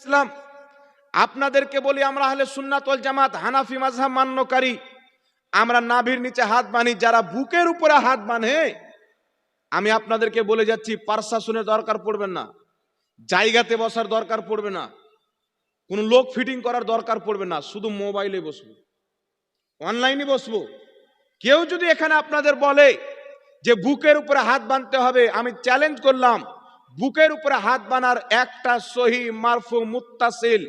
ইসলাম, আপনাদেরকে বলি আমরা হলে সুন্নাত ওয়াল জামাত, হানাফি মাযহাব মান্যকারী। আমরা নাভির নিচে হাত বানি যারা বুকের উপরে হাত বাঁধে, আমি আপনাদেরকে বলে যাচ্ছি পারসাসনের দরকার পড়বে না, জায়গাতে বসার দরকার পড়বে না, কোনো লোক ফিটিং করার দরকার পড়বে না, শুধু মোবাইলে বসবো, অনলাইনে বসবো। কেউ যদি এখানে আপনাদের বলে যে বুকের উপরে হাত বাঁধতে হবে, আমি চ্যালেঞ্জ করলাম বুকের উপরে হাত বানার একটা সহি মারফু মুত্তাসিল,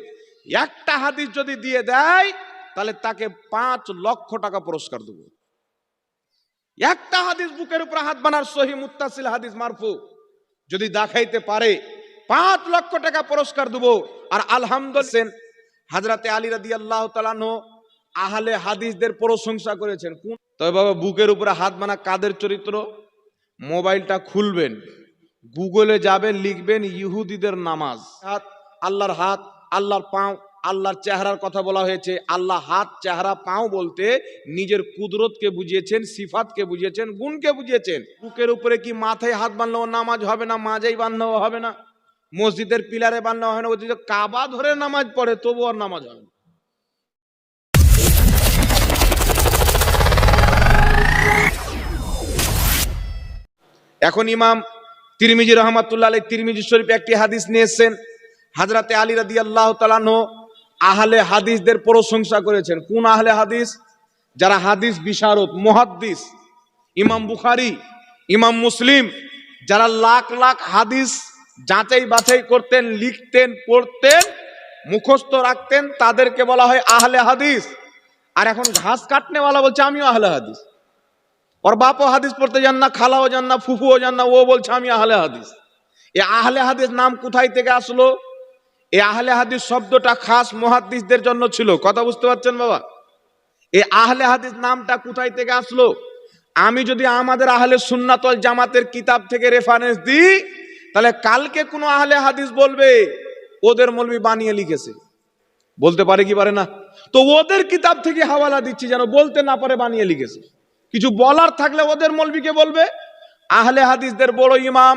একটা হাদিস যদি দিয়ে দেয়, তাহলে তাকে পাঁচ লক্ষ টাকা পুরস্কার দেবো। একটা হাদিস বুকের উপরে হাত বানার সহি মুত্তাসিল হাদিস মারফু যদি দেখাইতে পারে, পাঁচ লক্ষ টাকা পুরস্কার দেবো। আর আলহামদুলিল্লাহ হাজরাতে আলী রাদি আল্লাহ তালানো আহলে হাদিসদের প্রশংসা করেছেন। কোন তবে বাবা, বুকের উপরে হাত বানা কাদের চরিত্র? মোবাইলটা খুলবেন। গুগলে যাবেন, লিখবেন ইহুদিদের নামাজ। হাত, আল্লাহর হাত, আল্লাহর পাও, আল্লাহর চেহারার কথা বলা হয়েছে। আল্লাহ হাত, চেহারা, পাও বলতে নিজের কুদরতকে বুঝিয়েছেন, সিফাতকে বুঝিয়েছেন, গুণকে বুঝিয়েছেন। বুকের উপরে কি মাথায় হাত বানলেও নামাজ হবে না মাঝেই বানলেও হবে না? মসজিদের পিলারে বানলেও হবে না ওই কাবা ধরে নামাজ পড়ে তবু আর নামাজ হবে এখন ইমাম তিরমিজি রহমাতুল্লাহ আলী তিরমিজি শরীফে একটি হাদিস নিয়ে এসছেন হাজরাতে আলী রাদি আল্লাহ আহলে হাদিসদের প্রশংসা করেছেন। কোন আহলে হাদিস? যারা হাদিস বিশারদ, মুহাদ্দিস, ইমাম বুখারি, ইমাম মুসলিম, যারা লাখ লাখ হাদিস যাচাই বাছাই করতেন, লিখতেন, পড়তেন, মুখস্থ রাখতেন, তাদেরকে বলা হয় আহলে হাদিস। আর এখন ঘাস কাটনেওয়ালা বলছে, আমিও আহলে হাদিস। ওর বাপও হাদিস পড়তে যান না খালাও যান না ফুফুও যান না ও বলছে আমি আহলে হাদিস এ আহলে হাদিস নাম কোথায় থেকে আসলো। এ আহলে হাদিস শব্দটা খাস মহাদিসদের জন্য ছিল। কথা বুঝতে পারছেন বাবা? এ আহলে হাদিস নামটা কোথায় থেকে আসলো। আমি যদি আমাদের আহলে সুন্নাতল জামাতের কিতাব থেকে রেফারেন্স দিই, তাহলে কালকে কোনো আহলে হাদিস বলবে, ওদের মলবি বানিয়ে লিখেছে। বলতে পারে কি পারে না? তো ওদের কিতাব থেকে হাওয়ালা দিচ্ছি যেন বলতে না পারে, বানিয়ে লিখেছে। কিছু বলার থাকলে ওদের মলবিকে বলবে, আহলে হাদিসদের বড় ইমাম,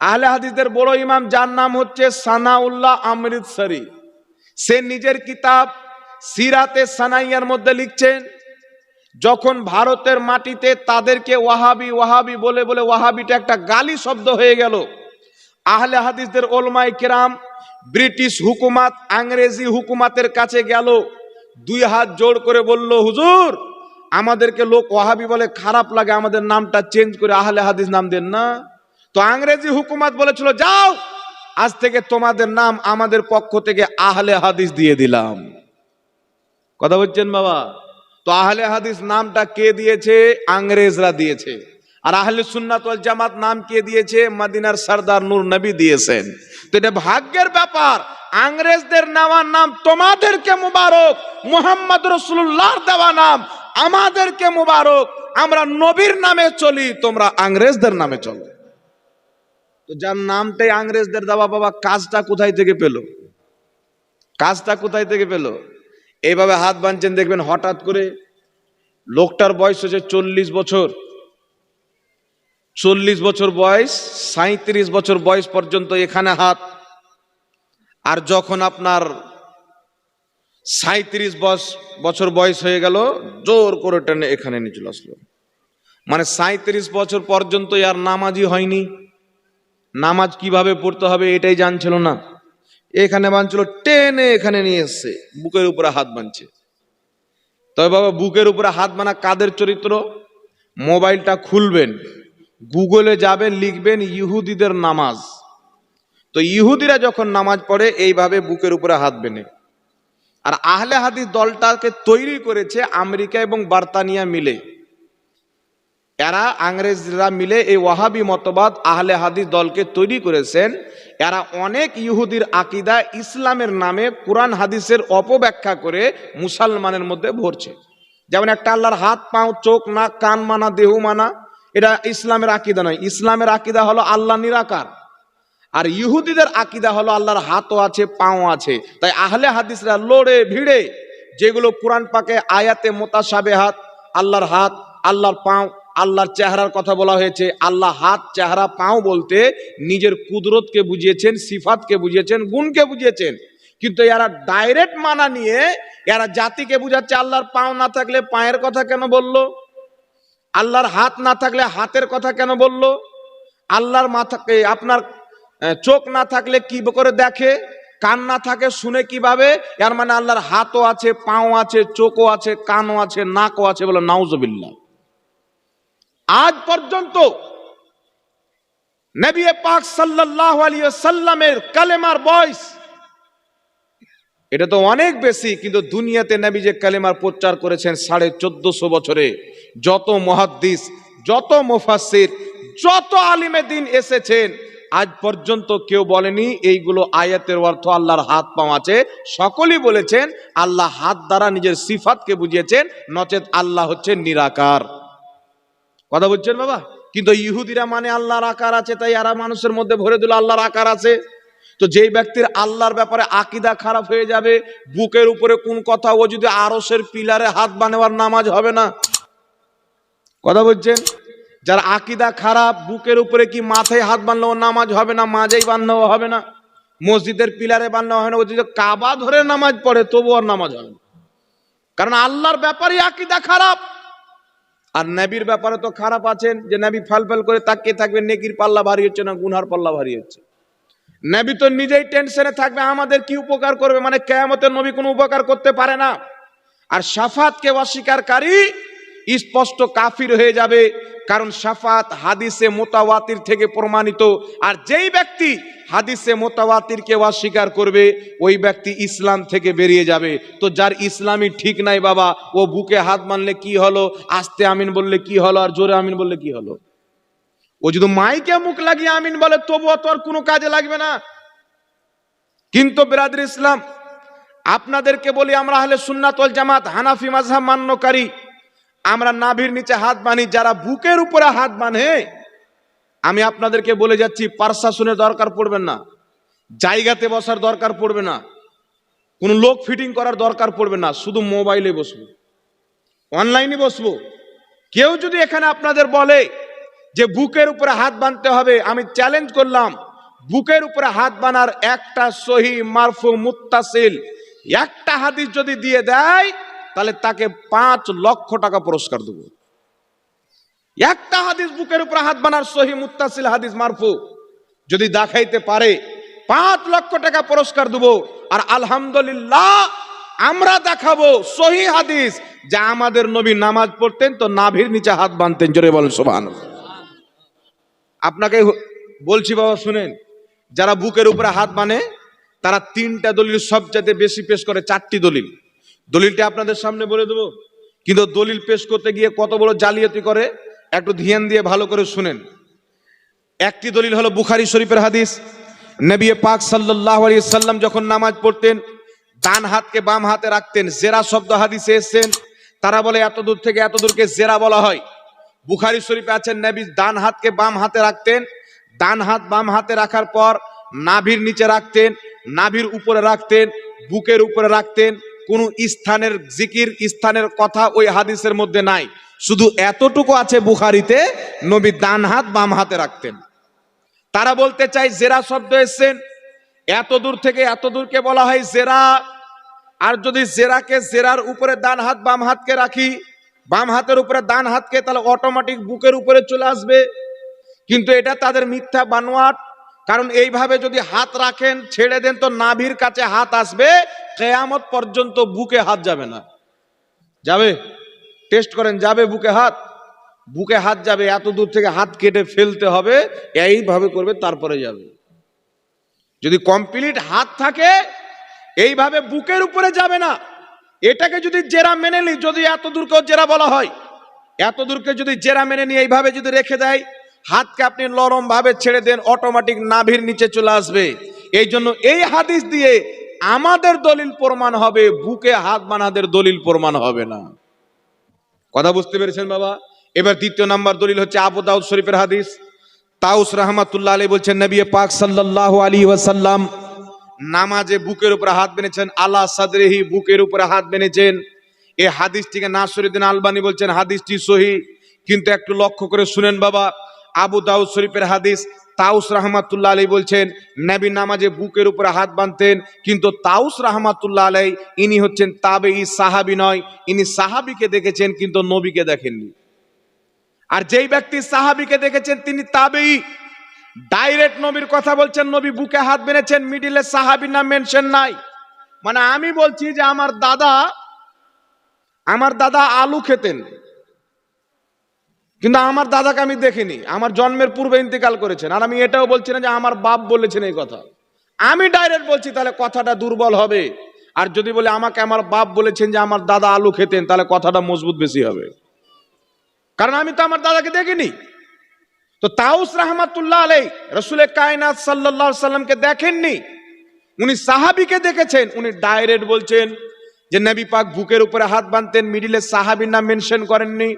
আহলে হাদিসদের বড় ইমাম, যার নাম হচ্ছে সানাউল্লাহ অমৃতসরি সে নিজের কিতাব সিরাতে সানাইয়ার মধ্যে লিখছেন, যখন ভারতের মাটিতে তাদেরকে ওয়াহাবি ওয়াহাবি বলে বলে ওয়াহাবিটা একটা গালি শব্দ হয়ে গেল। আহলে হাদিসদের ওলমাই কেরাম ব্রিটিশ হুকুমাত, আংরেজি হুকুমাতের কাছে গেল, দুই হাত জোড় করে বলল, হুজুর আমাদেরকে লোক ওয়াহাবি বলে খারাপ লাগে, আমাদের নামটা চেঞ্জ করে আহলে হাদিস নাম দেন না। তো আংরেজি হুকুমাত বলেছিল, যাও, আজ থেকে তোমাদের নাম আমাদের পক্ষ থেকে আহলে হাদিস দিয়ে দিলাম। কথা বলছেন বাবা? তো আহলে হাদিস নামটা কে দিয়েছে? আংরেজরা দিয়েছে। আর আহলে সুন্নাত জামাত নাম কে দিয়েছে? মদিনার সর্দার নূর নবী দিয়েছেন। তো এটা ভাগ্যের ব্যাপার। আংরেজদের নেওয়ার নাম তোমাদেরকে মুবারক। মোহাম্মদ রসুল্লাহর দেওয়া নাম। আমাদেরকে মুবারক, আমরা নবীর নামে চলি, তোমরা আংরেজদের নামে চলো তো যার নামটাই আংরেজদের দেওয়া, বাবা, কাজটা কোথায় থেকে পেল? কাজটা কোথায় থেকে পেল? এইভাবে হাত বাঁধছেন, দেখবেন হঠাৎ করে লোকটার বয়স হচ্ছে চল্লিশ বছর। চল্লিশ বছর বয়স সাঁত্রিশ বছর বয়স পর্যন্ত এখানে হাত। আর যখন আপনার সাঁত্রিশ বছর বয়স হয়ে গেল, জোর করে টেনে এখানে নিয়ে চলে আসলো। মানে সাঁত্রিশ বছর পর্যন্ত আর নামাজই হয়নি। নামাজ কীভাবে পড়তে হবে এটাই জানছিল না। এখানে বাঁধছিল টেনে এখানে নিয়ে এসছে, বুকের উপরে হাত বাঁধছে তবে বাবা, বুকের উপরে হাত বানা কাদের চরিত্র? মোবাইলটা খুলবেন, গুগলে যাবেন, লিখবেন, ইহুদিদের নামাজ। তো ইহুদিরা যখন নামাজ পড়ে, এইভাবে বুকের উপরে হাত বেনে আর আহলে হাদিস দলটাকে তৈরি করেছে আমেরিকা এবং বার্তানিয়া মিলে। এরা আংরেজরা মিলে এই ওয়াহাবি মতবাদ আহলে হাদিস দলকে তৈরি করেছেন। এরা অনেক ইহুদির আকিদা ইসলামের নামে কোরআন হাদিসের অপব্যাখ্যা করে মুসলমানের মধ্যে ভরছে। যেমন একটা আল্লাহর হাত, পাও, চোখ, নাক, কান মানা, দেহ মানা, এটা ইসলামের আকিদা নয়। ইসলামের আকিদা হলো আল্লাহ নিরাকার। আর ইহুদিদের আকিদা হলো আল্লাহর হাতও আছে, পাও আছে। তাই আহলে হাদিসরা লড়ে ভিড়ে যেগুলো কোরআন পাকে আয়াতে মোতাসাবে হাত আল্লাহর হাত, আল্লাহর পাও, আল্লাহর চেহারার কথা বলা হয়েছে। আল্লাহ হাত, চেহারা, পাও বলতে নিজের কুদরতকে বুঝিয়েছেন, সিফাতকে বুঝিয়েছেন, গুণকে বুঝিয়েছেন। কিন্তু এরা ডাইরেক্ট মানা নিয়ে এরা জাতিকে বুঝাচ্ছে আল্লাহর পাও না থাকলে পায়ের কথা কেন বলল? আল্লাহর হাত না থাকলে হাতের কথা কেন বলল? আল্লাহর মাথাকে, আপনার চোখ না থাকলে কি করে দেখে? কান না থাকে শুনে কীভাবে? এর মানে আল্লাহর হাতও আছে, পাও আছে, চোখও আছে, কানও আছে, নাকও আছে বলে নাউজবিল্লা আজ পর্যন্ত নবী পাক সাল্লাল্লাহু আলাইহি সাল্লামের কালেমার বয়স, এটা তো অনেক বেশি, কিন্তু দুনিয়াতে নবী যে কালেমার প্রচার করেছেন সাড়ে চোদ্দশো বছরে, যত মহাদ্দিস, যত মুফাসসির, যত আলিমে দিন এসেছেন আজ পর্যন্ত কেউ বলেনি এইগুলো আয়াতের অর্থ আল্লাহর হাত পাও আছে। সকলেই বলেছেন আল্লাহ হাত দ্বারা নিজের সিফাতকে বুঝিয়েছেন, নচেত আল্লাহ হচ্ছে নিরাকার। কথা বলছেন বাবা? কিন্তু ইহুদিরা মানে আল্লাহর আকার আছে, তাই এরা মানুষের মধ্যে ভরে দিল আল্লাহর আকার আছে। তো যেই ব্যক্তির আল্লাহর ব্যাপারে আকিদা খারাপ হয়ে যাবে, বুকের উপরে কোন কথা, ও যদি আরসের পিলারে হাত বানেওয়ার নামাজ হবে না। কথা বলছেন? যার আকিদা খারাপ, বুকের উপরে কি মাথায় হাত বানলেও নামাজ হবে না, মাঝেই বান্নাও হবে না, মসজিদের পিলারে বান্না হবে না ও যদি কাবা ধরে নামাজ পড়ে তবু আর নামাজ হবে না। কারণ আল্লাহর ব্যাপারে আকিদা খারাপ। আর নবীর ব্যাপারে তো খারাপ আছেন যে নবী ফাল ফাল করে তাকিয়ে থাকবে, নেকির পাল্লা ভারী হচ্ছে না, গুনহার পাল্লা ভারী হচ্ছে। নবী তো নিজেই টেনশনে থাকবে, আমাদের কি উপকার করবে? মানে কেয়ামতের নবী কোনো উপকার করতে পারে না। আর সাফাতকে অস্বীকারী স্পষ্ট কাফির হয়ে যাবে, কারণ সাফাত হাদিসে মোতাওয়াতির থেকে প্রমাণিত। আর যেই ব্যক্তি হাদিসে মোতাওয়াতিরকে অস্বীকার করবে, ওই ব্যক্তি ইসলাম থেকে বেরিয়ে যাবে। তো যার ইসলামই ঠিক নাই বাবা, ও বুকে হাত মানলে কি হলো, আস্তে আমিন বললে কি হলো, আর জোরে আমিন বললে কি হলো? ও যদি মাইকে মুখ লাগিয়ে আমিন বলে, তবুও তো আর কোনো কাজে লাগবে না। কিন্তু বিরাদর ইসলাম, আপনাদেরকে বলি, আমরা হলে সুন্নাতল জামাত হানাফি মাঝহাব মান্যকারী। আমরা নাভির নিচে হাত বানি, যারা বুকের উপরে হাত বাঁধে, আমি আপনাদেরকে বলে যাচ্ছি পারশাসনের দরকার পড়বে না, জায়গাতে বসার দরকার পড়বে না, কোনো লোক ফিটিং করার দরকার পড়বে না, শুধু মোবাইলে বসবো অনলাইনে বসবো। কেউ যদি এখানে আপনাদের বলে যে বুকের উপরে হাত বাঁধতে হবে, আমি চ্যালেঞ্জ করলাম, বুকের উপরে হাত বানার একটা সহি মারফু মুত্তাসিল, একটা হাদিস যদি দিয়ে দেয় তাহলে তাকে পাঁচ লক্ষ টাকা পুরস্কার দেবো। একটা হাদিস বুকের উপরে হাত বানার সহি মুত্তাসিল হাদিস মারফু। যদি দেখাইতে পারে, পাঁচ লক্ষ টাকা পুরস্কার দেবো আর আলহামদুলিল্লাহ আমরা দেখাবো সহি হাদিস যা আমাদের নবী নামাজ পড়তেন তো নাভির নিচে হাত বাঁধতেন জোরে বলেন সোভান আপনাকে বলছি বাবা, শুনেন, যারা বুকের উপরে হাত বানে, তারা তিনটা দলিল সবচাইতে বেশি পেশ করে, চারটি দলিল। দলিলটা আপনাদের সামনে বলে দেবো। কিন্তু দলিল পেশ করতে গিয়ে কত বড় জালিয়াতি করে, একটু ধ্যান দিয়ে ভালো করে শুনেন। একটি দলিল হলো বুখারি শরীফের হাদিস। নবী পাক সাল্লাল্লাহু আলাইহি সাল্লাম যখন নামাজ পড়তেন, ডান হাতকে বাম হাতে রাখতেন, জেরা শব্দ হাদিসে এসেছেন। তারা বলে, এত দূর থেকে এত দূরকে জেরা বলা হয়। বুখারি শরীফে আছেন, নবী ডান হাতকে বাম হাতে রাখতেন। ডান হাত বাম হাতে রাখার পর, নাভির নিচে রাখতেন, নাভির উপরে রাখতেন, বুকের উপরে রাখতেন। কোন স্থানের জিকির, স্থানের কথা ওই হাদিসের মধ্যে নাই। শুধু এতটুকু আছে বুখারিতে, নবী ডান হাত, বাম হাতে রাখতেন। তারা বলতে চাই জেরা শব্দ এসছেন? এত দূর থেকে এত দূরকে বলা হয়, জেরা। আর যদি জেরাকে জেরার উপরে ডান হাত, বাম হাতকে রাখি, বাম হাতের উপরে ডান হাতকে, তাহলে অটোমেটিক বুকের উপরে চলে আসবে। কিন্তু এটা তাদের মিথ্যা বানোয়াট। কারণ এইভাবে যদি হাত রাখেন, ছেড়ে দেন, তো নাভির কাছে হাত আসবে, কেয়ামত পর্যন্ত বুকে হাত যাবে না। যাবে? টেস্ট করেন, যাবে বুকে হাত? বুকে হাত যাবে, এত দূর থেকে হাত কেটে ফেলতে হবে, এইভাবে করবে, তারপরে যাবে। যদি কমপ্লিট হাত থাকে, এইভাবে বুকের উপরে যাবে না। এটাকে যদি জেরা মেনে নি, যদি এত দূরকেও জেরা বলা হয়, এত দূরকে যদি জেরা মেনে নিয়ে এইভাবে যদি রেখে দেয় হাতকে আপনি নরম ভাবে ছেড়ে দেন অটোমেটিক নাভির নিচে চলে আসবে। এই জন্য এই হাদিস দিয়ে আমাদের দলিল প্রমাণ হবে, বুকে হাত বানাদের দলিল প্রমাণ হবে না। কথা বুঝতে পেরেছেন বাবা? এবার দ্বিতীয় নাম্বার দলিল হচ্ছে আবু দাউদ শরীফের হাদিস। তাউস রহমাতুল্লাহ আলী বলছেন, নবী পাক সাল্লাল্লাহু আলী ওয়াসাল্লাম নামাজে বুকের উপরে হাত বেনেছেন আলা সাদরেহি বুকের উপরে হাত বেনেছেন এই হাদিসটিকে নাসরুদ্দিন আলবানি বলছেন, হাদিসটি সহি, কিন্তু একটু লক্ষ্য করে শুনেন বাবা। আবু দাউদ শরীফের হাদিস তাউস রহমাতুল্লাহ আলী বলছেন, নবী নামাজে বুকের উপরে হাত বাঁধতেন, কিন্তু তাউস রহমাতুল্লাহ আলাই ইনি হচ্ছেন তাবে ই সাহাবি নয়, ইনি সাহাবিকে দেখেছেন, কিন্তু নবীকে দেখেননি। আর যেই ব্যক্তি সাহাবিকে দেখেছেন, তিনি তাবেই ডাইরেক্ট নবীর কথা বলছেন, নবী বুকে হাত বেঁধেছেন, মিডিলে সাহাবি নাম মেনশন নাই। মানে আমি বলছি যে, আমার দাদা আমার দাদা আলু খেতেন। কিন্তু আমার দাদাকে আমি দেখিনি। আমার জন্মের পূর্বে ইন্তেকাল করেছেন। আর আমি এটাও বলছি না যে আমার বাপ বলেছেন এই কথা। আমি ডাইরেক্ট বলছি, তাহলে কথাটা দুর্বল হবে। আর যদি বলে আমাকে আমার বাপ বলেছেন যে আমার দাদা আলু খেতেন, তাহলে কথাটা মজবুত বেশি হবে। কারণ আমি তো আমার দাদাকে দেখিনি। তো তাউস রহমাতুল্লাহ আলাই রসুল কায়নাত সাল্লাহ সাল্লামকে দেখেননি। উনি সাহাবিকে দেখেছেন, উনি ডাইরেক্ট বলছেন যে নবী পাক বুকের উপরে হাত বাঁধতেন, মিডিলে সাহাবির নাম মেনশন করেননি।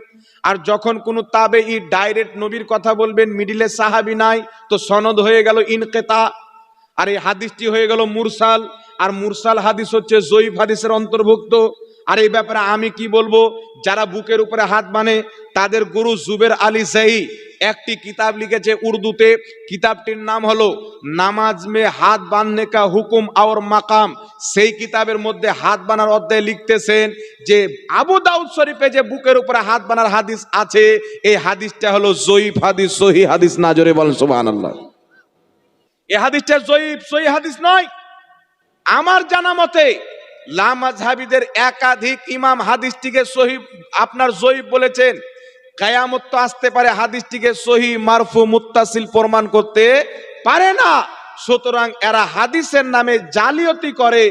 আর যখন কোনো তাবে ই ডাইরেক্ট নবীর কথা বলবেন, মিডিলে সাহাবি নাই, তো সনদ হয়ে গেল ইনকেতা। আর এই হাদিসটি হয়ে গেল মুরসাল। আর মুরসাল হাদিস হচ্ছে জয়ীফ হাদিসের অন্তর্ভুক্ত। আর এই ব্যাপারে আমি কি বলব, যারা বুকের উপরে হাত বানে তাদের গুরু জুবের আলী সাহি একটি কিতাব লিখেছে উর্দুতে। কিতাবটির নাম হলো, নামাজ মে হাত বাননে কা হুকুম আর মাকাম। সেই কিতাবের মধ্যে হাত বানার অধ্যায় লিখতেছেন যে, আবু দাউদ শরীফে যে বুকের উপরে হাত বানার হাদিস আছে, এই হাদিসটা হলো জয়ীফ হাদিস, সহি হাদিস নাজরে বলেন সুবহানাল্লাহ। এ হাদিসটা জয়ীফ, সহি হাদিস নয়। আমার জানা মতে লামাজহাবিদের একাধিক ইমাম হাদিসটিকে সহি, আপনার জয়ীফ বলেছেন। কায়ামত তো আসতে পারে হাদিসটিকে সহি মারফু মুত্তাসিল প্রমাণ করতে পারে না। সুতরাং এরা হাদিসের নামে জালিয়াতি করে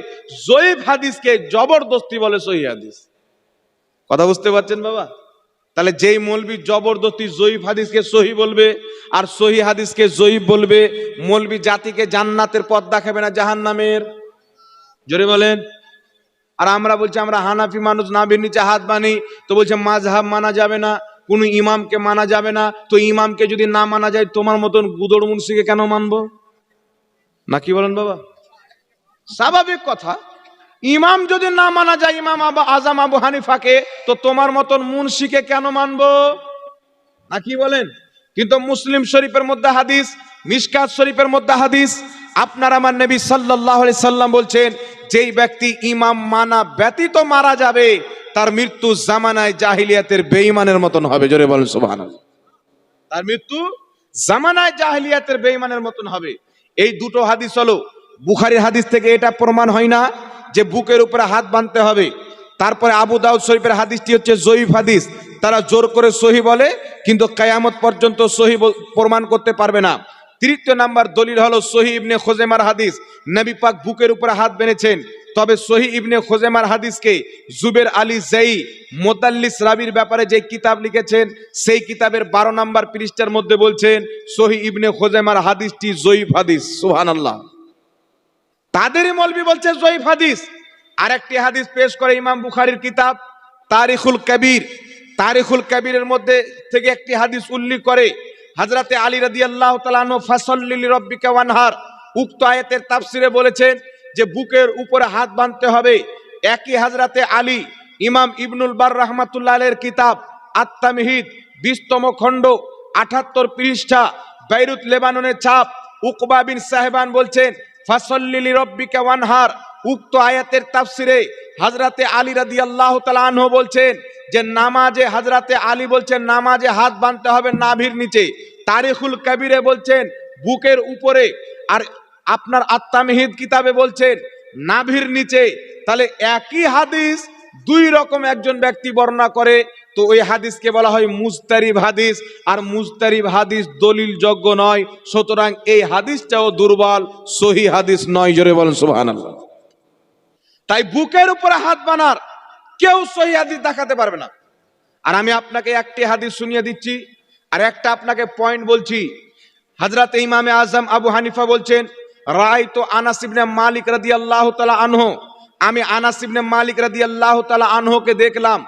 জয়ীফ হাদিসকে জবরদস্তি বলে সহি হাদিস। কথা বুঝতে পারছেন বাবা? তাহলে যেই মৌলবি জবরদস্তি জয়ীফ হাদিসকে সহি বলবে আর সহি হাদিসকে জয়ীফ বলবে, মৌলবি জাতিকে জান্নাতের পথ দেখাবে না জাহান্নামের? জোরে বলেন। আর আমরা বলছি আমরা হানাফি মানুষ নাভির নিচে হাত বানি, তো বলছে মাঝহাব মানা যাবে না। কোনো ইমামকে মানা যাবে না। তো ইমামকে যদি না মানা যায়, তোমার মতন গুদড় মুন্সিকে কেন মানব? না কি বলেন বাবা? স্বাভাবিক কথা। ইমাম যদি না মানা যায়, ইমাম আবা আজাম আবু হানিফাকে, তো তোমার মতন মুন্সিকে কেন মানব? না কি বলেন? কিন্তু মুসলিম শরীফের মধ্যে হাদিস মিসকাত শরীফের মধ্যে হাদিস আপনার আমার নবী আলাইহি সাল্লাম বলছেন, যেই ব্যক্তি ইমাম মানা ব্যতীত মারা যাবে, তার মৃত্যু জামানায় জাহিলিয়াতের বেঈমানের মতন হবে। জোরে বলেন, সুবহানাল্লাহ। তার মৃত্যু জামানায় জাহিলিয়াতের বেঈমানের মতন হবে। এই দুটো হাদিস হলো, বুখারীর হাদিস থেকে এটা প্রমাণ হয় না যে বুকের উপরে হাত বাঁধতে হবে। তারপরে আবু দাউদ শরীফের হাদিসটি হচ্ছে জয়ীফ হাদিস। তারা জোর করে সহি বলে, কিন্তু কায়ামত পর্যন্ত সহি প্রমাণ করতে পারবে না। তৃতীয় নাম্বার দলিল হলো সহি ইবনে খোজেমার হাদিস। নবী পাক বুকের উপরে হাত বেঁধেছেন। তবে সহি ইবনে খোজেমার হাদিসকে জুবের আলী জাই মোতাল্লিস রাবির ব্যাপারে যে কিতাব লিখেছেন, সেই কিতাবের বারো নাম্বার পৃষ্ঠার মধ্যে বলছেন, সহি ইবনে খোজেমার হাদিসটি জয়ীফ হাদিস। সুবহানাল্লাহ। তাদেরই মলবি বলছে জয়ীফ হাদিস। আরেকটি হাদিস পেশ করে ইমাম বুখারীর কিতাব, তারিখুল কবির। তারিখুল কবিরের মধ্যে থেকে একটি হাদিস উল্লেখ করে হযরতে আলী রাদিয়াল্লাহু তাআলা আনহু, ফাসাল্লি রব্বিকা ওয়ানহার। উক্ত আয়াতের তাফসিরে বলেছেন যে, বুকের উপরে হাত বাঁধতে হবে। একই হাজরাতে আলী, ইমাম ইবনুল বার রাহমাতুল্লাহ আলাইহির কিতাব, আত্মামিহিদ, বিশতম খণ্ড, আঠাত্তর পৃষ্ঠা, বাইরুত লেবাননের ছাপ, উকবা বিন সাহেবান বলছেন ফাসল্লিলি রব্বিকা ওয়ানহার। উক্ত আয়াতের তাফসিরে হাজরাতে আলী রাদিয়াল্লাহু তাআলা আনহু বলছেন যে নামাজে হাজরাতে আলী বলছেন, নামাজে হাত বাঁধতে হবে নাভির নিচে। তারিখুল কবিরে বলছেন, বুকের উপরে। আর আপনার আত্মা আত্মামিহিদ কিতাবে বলছেন, নাভির নিচে। তাহলে একই হাদিস দুই রকম একজন ব্যক্তি বর্ণনা করে। তো ওই হাদিসকে বলা হয় মুস্তারিব হাদিস। আর মুস্তারিব হাদিস দলিল যোগ্য নয়। সুতরাং এই হাদিসটাও দুর্বল, সহি হাদিস নয়। জোরে বলেন সুবহানাল্লাহ। তাই বুকের উপরে হাত বানার কেউ সহি হাদিস দেখাতে পারবে না। আর আমি আপনাকে একটি হাদিস শুনিয়ে দিচ্ছি, আর একটা আপনাকে পয়েন্ট বলছি। হজরত ইমামে আজম আবু হানিফা বলছেন রায় তো আনাস ইবনে মালিক আল্লাহ তালা আনহু। আমি আনাস ইবনে মালিক রাদিয়াল্লাহু তাআলা আনহুকে দেখলাম।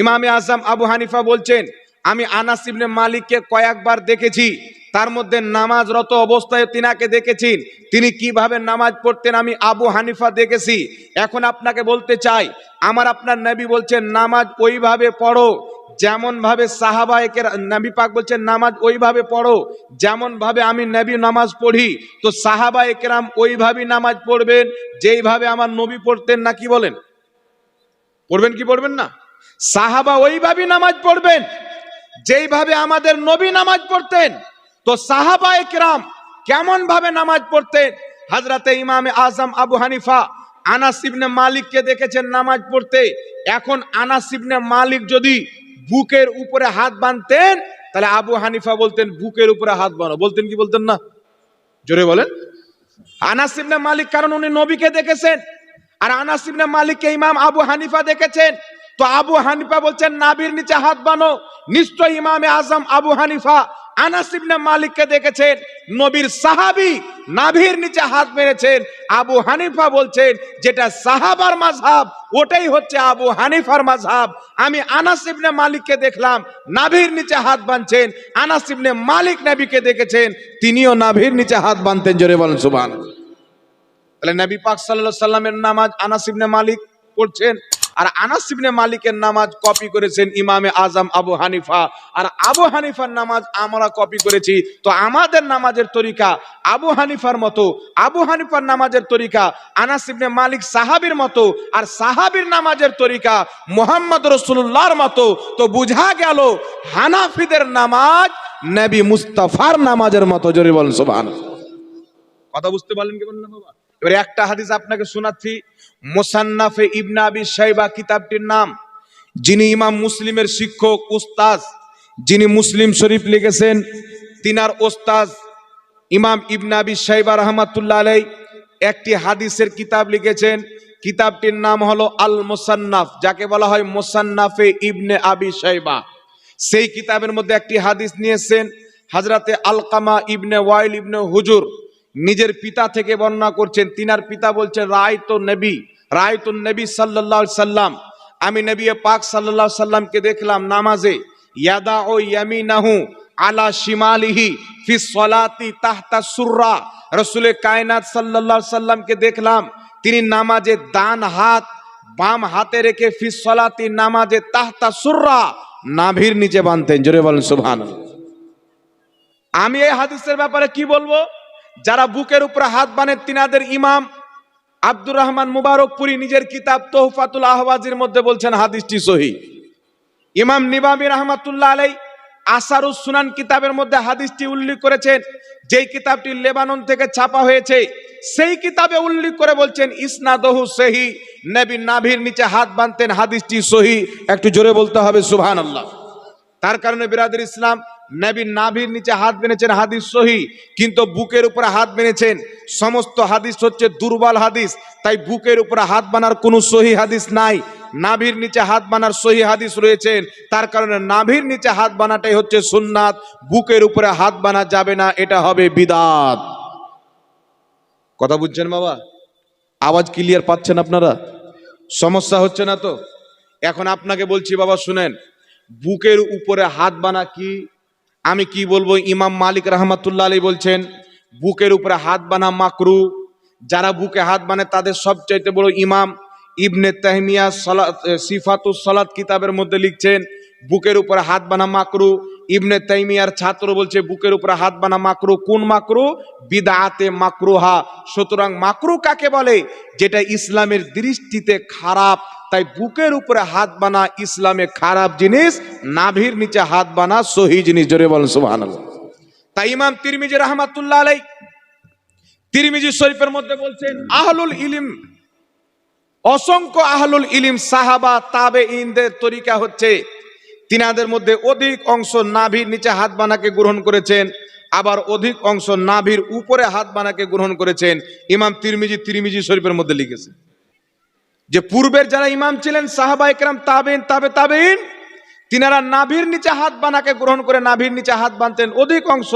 ইমামে আজম আবু হানিফা বলছেন, আমি আনাস ইবনে মালিককে কয়েকবার দেখেছি। তার মধ্যে নামাজরত অবস্থায় তিনাকে দেখেছি তিনি কীভাবে নামাজ পড়তেন আমি আবু হানিফা দেখেছি। এখন আপনাকে বলতে চাই, আমার আপনার নবী বলছেন, নামাজ ওইভাবে পড়ো যেমন ভাবে সাহাবায়কের নবী পাক বলছেন, নামাজ ওইভাবে পড়ো যেমন ভাবে আমি নবী নামাজ পড়ি। তো সাহাবা সাহাবায়কেরাম ওইভাবেই নামাজ পড়বেন, যেইভাবে আমার নবী পড়তেন না, কি বলেন? পড়বেন কি পড়বেন না? সাহাবা ওইভাবেই নামাজ পড়বেন, যেইভাবে আমাদের নবী নামাজ পড়তেন। তো সাহাবা একরাম কেমন ভাবে নামাজ পড়তেন? হাজরাতে ইমামে আজম আবু হানিফা আনাস ইবনে মালিককে দেখেছেন নামাজ পড়তে। এখন আনাস ইবনে মালিক যদি বুকের উপরে হাত বাঁধতেন, তাহলে আবু হানিফা বলতেন, বুকের উপরে হাত বানো বলতেন কি বলতেন না? জোরে বলেন। আনাস ইবনে মালিক, কারণ উনি নবীকে দেখেছেন। আর আনাস ইবনে মালিককে ইমাম আবু হানিফা দেখেছেন। তো আবু হানিফা বলছেন, নাবির নিচে হাত বানো নিশ্চয় ইমামে আজম আবু হানিফা আনাস ইবনে মালিককে দেখেছেন, নবীর সাহাবী নাভির নিচে হাত মেরেছেন, আবু হানিফা বলছেন, যেটা সাহাবার মাযহাব, ওটাই হচ্ছে আবু হানিফার মাযহাব। আমি আনাস ইবনে মালিককে দেখলাম, নাভির নিচে হাত বাঁধছেন, আনাস ইবনে মালিক নবীকে দেখেছেন, তিনিও নাভির নিচে হাত বাঁধতেন, জোরে বলেন সুবহানাল্লাহ। তাহলে নবী পাক সাল্লাল্লাহু সাল্লামের নামাজ আনাস ইবনে মালিক পড়ছেন আর আনাস ইবনে মালিকের নামাজ কপি করেছেন ইমামে আজম আবু হানিফা। আর আবু হানিফার নামাজ আমরা কপি করেছি। তো আমাদের নামাজের তরিকা আবু হানিফার মতো, আবু হানিফার নামাজের তরিকা আনাস ইবনে মালিক সাহাবীর মতো, আর সাহাবীর নামাজের তরিকা মোহাম্মদ রসুল্লাহর মতো। তো বুঝা গেল হানাফিদের নামাজ নবী মুস্তাফার নামাজের মতো। জোরে বলেন, সুবহানাল্লাহ। কথা বুঝতে পারলেন কি বললেন বাবা? এবারে একটা হাদিস আপনাকে শোনাচ্ছি। মোসান্নাফে ইবনা আবি সাইবা কিতাবটির নাম। যিনি ইমাম মুসলিমের শিক্ষক উস্তাজ যিনি মুসলিম শরীফ লিখেছেন, তিনার ওস্তাজ ইমাম ইবনা আবি সাইবা রহমাতুল্লাহ আলাই একটি হাদিসের কিতাব লিখেছেন। কিতাবটির নাম হলো আল মোসান্নাফ যাকে বলা হয় মোসান্নাফে ইবনে আবি সাইবা সেই কিতাবের মধ্যে একটি হাদিস নিয়েছেন, হাজরাতে আলকামা ইবনে ওয়াইল ইবনে হুজুর। নিজের পিতা থেকে বর্ণনা করছেন, তিনার পিতা বলছেন রায় তো নবী রায় তো নবী সাল্লাহ সাল্লাম। আমি নবী পাক সাল্লাহ সাল্লামকে দেখলাম নামাজে ইয়াদা ও ইয়ামি নাহু আলা শিমালিহি ফি সলাতি তাহতা সুররা। রসুলের কায়নাত সাল্লাহ সাল্লামকে দেখলাম, তিনি নামাজে দান হাত, বাম হাতে রেখে ফি সলাতি নামাজে তাহতা সুররা নাভির নিচে বাঁধতেন। জোরে বলেন সুবহানাল্লাহ। আমি এই হাদিসের ব্যাপারে কি বলব? যারা বুকের উপরে হাত বানের তিনাদের ইমাম আব্দুর রহমান মুবারকপুরি নিজের কিতাব তোহফাতুল আহওয়াজির মধ্যে বলছেন, হাদিসটি সহি। ইমাম নিবাবি রহমাতুল্লাহ আলাই আসারুস সুনান কিতাবের মধ্যে হাদিসটি উল্লেখ করেছেন, যেই কিতাবটি লেবানন থেকে ছাপা হয়েছে, সেই কিতাবে উল্লেখ করে বলছেন, ইসনাদহু সহি, নবী নাভির নিচে হাত বাঁধতেন হাদিসটি সহি। একটু জোরে বলতে হবে, সুবহানাল্লাহ। তার কারণে বিরাদের ইসলাম নবী নাভির নিচে হাত বেঁধেছেন, হাদিস সহি, কিন্তু বুকের উপরে হাত বেঁধেছেন। সমস্ত হাদিস হচ্ছে দুর্বল হাদিস, তাই বুকের উপরে হাত বানার কোনো সহি হাদিস নাই। নাভির নিচে হাত বানার সহি হাদিস রয়েছেন তার কারণে নাভির নিচে হাত বানাটাই হচ্ছে সুন্নাত, বুকের উপরে হাত বানা যাবে না, এটা হবে বিদাত। কথা বুঝছেন বাবা? আওয়াজ ক্লিয়ার পাচ্ছেন আপনারা? সমস্যা হচ্ছে না তো? এখন আপনাকে বলছি বাবা, শুনেন, বুকের উপরে হাত বানা কি আমি কি বলব? ইমাম মালিক রহমতুল্লাহ আলী বলছেন, বুকের উপরে হাত বানা মাকরু। যারা বুকে হাত বানে তাদের সবচাইতে বড় ইমাম ইবনে তাহমিয়া সিফাতুস সালাত কিতাবের মধ্যে লিখছেন, বুকের উপরে হাত বানা মাকরু। ইবনে তাইমিয়ার ছাত্র বলছে, বুকের উপরে হাত বানা মাকরু। কোন মাকরু? বিদাতে মাকরুহা। সুতরাং মাকরু কাকে বলে? যেটা ইসলামের দৃষ্টিতে খারাপ। তাই বুকের উপরে হাত বানা ইসলামে খারাপ জিনিস, নাভির নিচে হাত বানা সহি জিনিস। জোরে বলেন, সুবহানাল্লাহ। তাই ইমাম তিরমিজি রহমাতুল্লাহ আলাই তিরমিজি শরীফের মধ্যে বলছেন, আহলুল ইলিম, অসংখ্য আহলুল ইলিম সাহাবা তাবে ইনদের তরিকা হচ্ছে তিনাদের মধ্যে অধিক অংশ নাভির নিচে হাত বানাকে গ্রহণ করেছেন, আবার অধিক অংশ নাভির উপরে হাত বানাকে গ্রহণ করেছেন। ইমাম তিরমিজি তিরমিজি শরীফের মধ্যে লিখেছে যে, পূর্বের যারা ইমাম ছিলেন সাহাবা একরাম তাবেন তাবে তাবেইন, তিনারা নাভির নিচে হাত বানাকে গ্রহণ করে নাভির নিচে হাত বানতেন অধিক অংশ,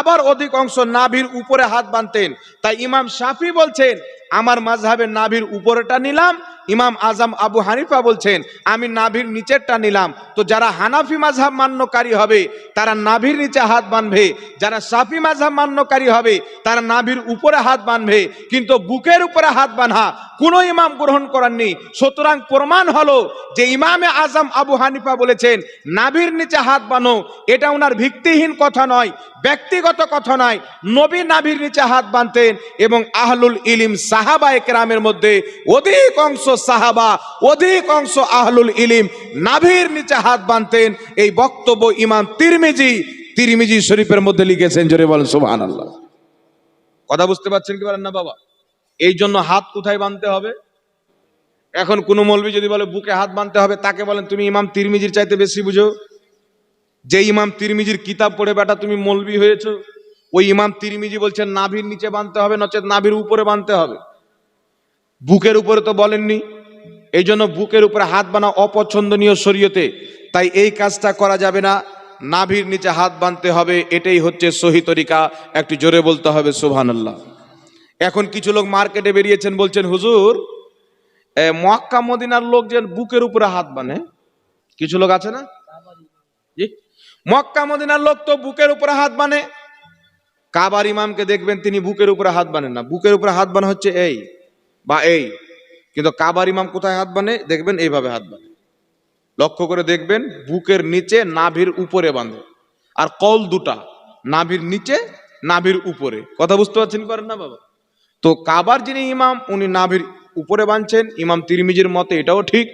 আবার অধিক অংশ নাভির উপরে হাত বানতেন। তাই ইমাম শাফি বলছেন আমার মাঝহাবে নাভির উপরেটা নিলাম। ইমাম আজম আবু হানিফা বলছেন, আমি নাভির নিচেরটা নিলাম। তো যারা হানাফি মাঝহাব মান্যকারী হবে, তারা নাভির নিচে হাত বাঁধবে। যারা সাফি মাঝহাব মান্যকারী হবে, তারা নাভির উপরে হাত বাঁধবে। কিন্তু বুকের উপরে হাত বাঁধা কোনো ইমাম গ্রহণ করাননি সুতরাং প্রমাণ হলো যে ইমামে আজম আবু হানিফা বলেছেন, নাভির নিচে হাত বানো এটা ওনার ভিত্তিহীন কথা নয়, ব্যক্তিগত কথা নয়। নবী নাভির নিচে হাত বাঁধতেন এবং আহলুল ইলিম সাহাবা একরামের মধ্যে অধিক অংশ সাহাবা, অধিক অংশ আহলুল ইলিম নাভির নিচে হাত বাঁধতেন। এই বক্তব্য ইমাম তিরমিজি তিরমিজি শরীফের মধ্যে লিখেছেন, জোরে বলেন, সুবহানাল্লাহ। কথা বুঝতে পারছেন কি পারেন না বাবা? এই জন্য হাত কোথায় বাঁধতে হবে? এখন কোনো মৌলবি যদি বলে বুকে হাত বাঁধতে হবে, তাকে বলেন, তুমি ইমাম তিরমিজির চাইতে বেশি বুঝো? যে ইমাম তিরমিজির কিতাব পড়ে, বেটা, তুমি মৌলবি হয়েছো। ওই ইমাম তিরমিজি বলছেন, নাভির নিচে বাঁধতে হবে, নচেত নাভির উপরে বাঁধতে হবে। বুকের উপরে তো বলেননি। এই জন্য বুকের উপরে হাত বানা অপছন্দনীয় শরীয়তে। তাই এই কাজটা করা যাবে না। নাভির নিচে হাত বাঁধতে হবে, এটাই হচ্ছে সহি তরিকা। একটু জোরে বলতে হবে, সুবহানাল্লাহ। এখন কিছু লোক মার্কেটে বেরিয়েছেন, বলছেন, হুজুর মক্কা মদিনার লোক যে বুকের উপরে হাত বানে, কিছু লোক আছে না? মক্কা মদিনার লোক তো বুকের উপরে হাত বানে। কাবার ইমামকে দেখবেন, তিনি বুকের উপরে হাত বানেন না। বুকের উপরে হাত বানা হচ্ছে এই। বা এই, কিন্তু কাবার ইমাম কোথায় হাত বানে দেখবেন এইভাবে হাত বানে লক্ষ্য করে দেখবেন, বুকের নিচে নাভির উপরে বাঁধে। আর কল দুটা, নাভির নিচে, নাভির উপরে। কথা বুঝতে পারছেন পারেন না বাবা? তো কাবার যিনি ইমাম, উনি নাভির উপরে বাঁধছেন। ইমাম তিরমিজির মতে এটাও ঠিক।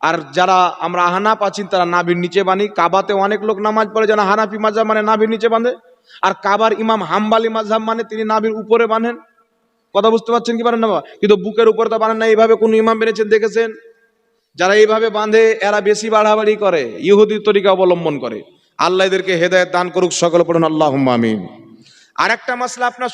আর যারা আমরা হানাপ আছি, তারা নাভির নিচে বানি কাবাতে অনেক লোক নামাজ পড়ে যারা হানাফি মাঝাব মানে নাভির নিচে বাঁধে। আর কাবার ইমাম হাম্বালি মাঝাব মানে তিনি নাভির উপরে বাঁধেন। কথা বুঝতে পারছেন কি পারেন না কিন্তু বুকের উপর তো বানান না, এইভাবে কোন ইমাম বেড়েছেন দেখেছেন? যারা এইভাবে বাঁধে, এরা বেশি বাড়াবাড়ি করে ইহুদির তরিকা অবলম্বন করে। আল্লাহদেরকে হেদায়ত দান করুক, সকল পড়ুন আল্লাহ আমিন। আর একটা মাসলা আপনার